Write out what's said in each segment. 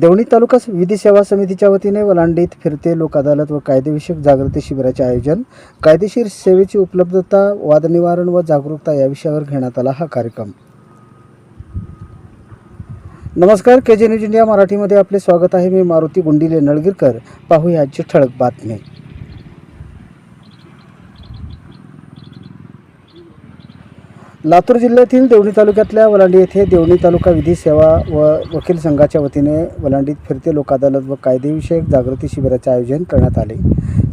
देवणी तालुका विधी सेवा समितीच्या वतीने वलांडीत फिरते लोक अदालत व कायदेविषयक जागृती शिबिराचे आयोजन कायदेशीर सेवेची उपलब्धता वादनिवारण व जागरूकता या विषयावर घेण्यात आला हा कार्यक्रम. नमस्कार के जे न्यूज इंडिया मराठीमध्ये आपले स्वागत आहे. मी मारुती गुंडिले नळगीरकर. पाहूया आजची ठळक बातमी. लातूर जिल्ह्यातील देवणी तालुक्यातल्या वलांडी येथे देवणी तालुका विधी सेवा व वकील संघाच्या वतीने वलांडीत फिरते लोक अदालत व कायदेविषयक जागृती शिबिराचे आयोजन करण्यात आले.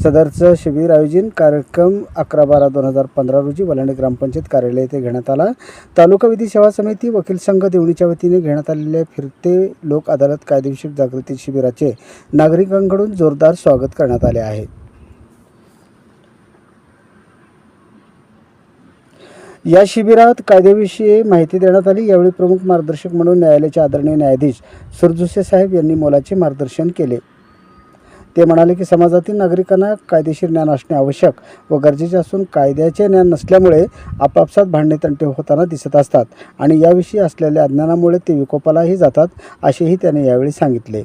सदरचं शिबिर आयोजन कार्यक्रम अकरा बारा दोन हजार पंधरा रोजी वलांडी ग्रामपंचायत कार्यालय येथे घेण्यात आला. तालुका विधी सेवा समिती वकील संघ देवणीच्या वतीने घेण्यात आलेल्या फिरते लोक अदालत कायदेविषयक जागृती शिबिराचे नागरिकांकडून जोरदार स्वागत करण्यात आले आहे. या शिबिरात कायद्याविषयी माहिती देण्यात आली. यावेळी प्रमुख मार्गदर्शक म्हणून न्यायालयाचे आदरणीय न्यायाधीश सुरजुसे साहेब यांनी मोलाचे मार्गदर्शन केले. ते म्हणाले की समाजातील नागरिकांना कायदेशीर ज्ञान असणे आवश्यक व गरजेचे असून कायद्याचे ज्ञान नसल्यामुळे आपापसात भांडणे तंटे होताना दिसत असतात आणि याविषयी असलेल्या अज्ञानामुळे ते विकोपालाही जातात असेही त्याने यावेळी सांगितले.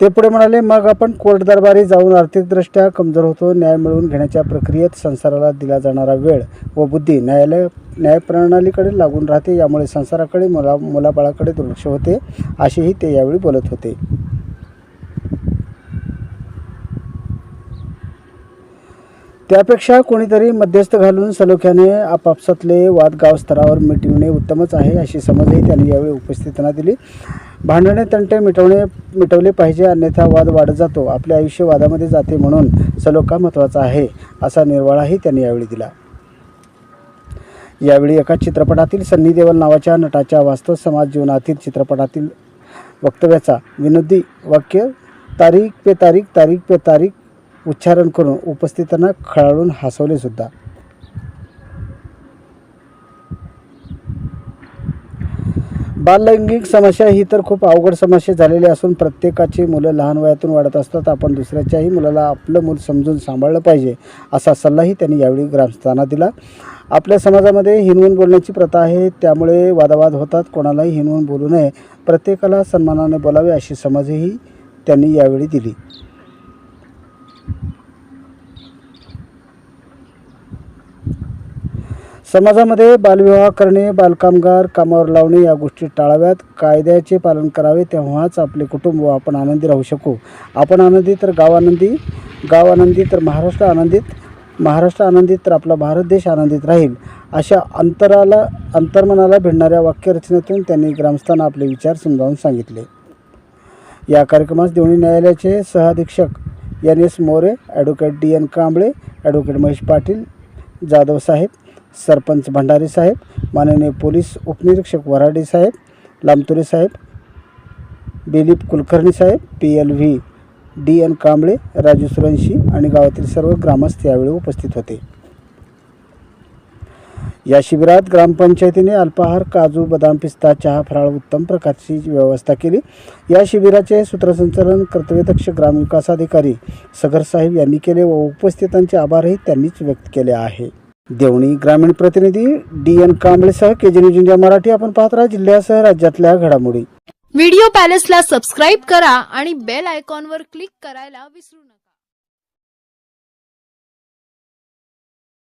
ते पुढे म्हणाले मग आपण कोर्ट दरबारी जाऊन आर्थिकदृष्ट्या कमजोर होतो. न्याय मिळवून घेण्याच्या प्रक्रियेत संसाराला दिला जाणारा वेळ व बुद्धी न्यायालय न्यायप्रणालीकडे लागून राहते. यामुळे संसाराकडे मुला मुलाबाळाकडे दुर्लक्ष होते. असेही ते यावेळी बोलत होते. त्यापेक्षा कोणीतरी मध्यस्थ घालून सलोख्याने आपापसातले वाद गाव स्तरावर मिटविणे उत्तमच आहे अशी समजही त्यांनी यावेळी उपस्थितांना दिली. भांडणे तंटे मिटवणे मिटवले पाहिजे अन्यथा वाद वाढत जातो. आपले आयुष्य वादामध्ये जाते म्हणून सलोखा महत्त्वाचा आहे असा निर्वाळाही त्यांनी यावेळी दिला. यावेळी एका चित्रपटातील सन्नी देवल नावाच्या नटाच्या वास्तव समाज जीवनातील चित्रपटातील वक्तव्याचा विनोदी वाक्य तारीख पे तारीख तारीख पे तारीख उच्चारण करून उपस्थितांना खळाळून हसवले सुद्धा. बाललैंगिक समस्या ही तर खूप अवघड समस्या झालेली असून प्रत्येकाची मुलं लहान वयातून वाढत असतात. आपण दुसऱ्याच्याही मुलाला आपलं मूल समजून सांभाळलं पाहिजे असा सल्लाही त्यांनी यावेळी ग्रामस्थांना दिला. आपल्या समाजामध्ये हिनवून बोलण्याची प्रथा आहे त्यामुळे वादावाद होतात. कोणालाही हिनवून बोलू नये. प्रत्येकाला सन्मानाने बोलावे अशी समजही त्यांनी यावेळी दिली. समाजामध्ये बालविवाह करणे बालकामगार कामावर लावणे या गोष्टी टाळाव्यात. कायद्याचे पालन करावे तेव्हाच आपले कुटुंब व आपण आनंदी राहू शकू. आपण आनंदी तर गाव आनंदी गाव आनंदी तर महाराष्ट्र आनंदित महाराष्ट्र आनंदित तर आपला भारत देश आनंदित राहील. अशा अंतराला अंतर्मनाला भिडणाऱ्या वाक्यरचनेतून त्यांनी ग्रामस्थांना आपले विचार समजावून सांगितले. या कार्यक्रमास देवणी न्यायालयाचे सहअधीक्षक N S More advocate D N Kamble advocate Mahesh Patil Jadhav साहेब सरपंच भंडारे साहेब माननीय पोलीस उपनिरीक्षक वराडे साहेब लामतुरे साहेब दिलीप कुलकर्णी साहेब P L V D N Kamble Raju Suranshi आणि गावातील सर्व ग्रामस्थ यावेळी उपस्थित होते. या शिबिरात ग्रामपंचायतीने अल्पाहार काजू बदाम पिस्ता चहा फराळ उत्तम प्रकारची व्यवस्था केली. या शिबिराचे सूत्रसंचालन कर्तव्यदक्ष ग्रामविकास अधिकारी सगर साहेब यांनी केले व उपस्थितांचे आभारही त्यांनीच व्यक्त केले आहे. देवणी ग्रामीण प्रतिनिधी D N कांबळेसह K G news India Marathi. आपण पाहत राहा जिल्ह्यासह राज्यातल्या घडामोडी. व्हिडिओ पॅलेसला सबस्क्राईब करा आणि बेल आयकॉनवर क्लिक करायला विसरू नका.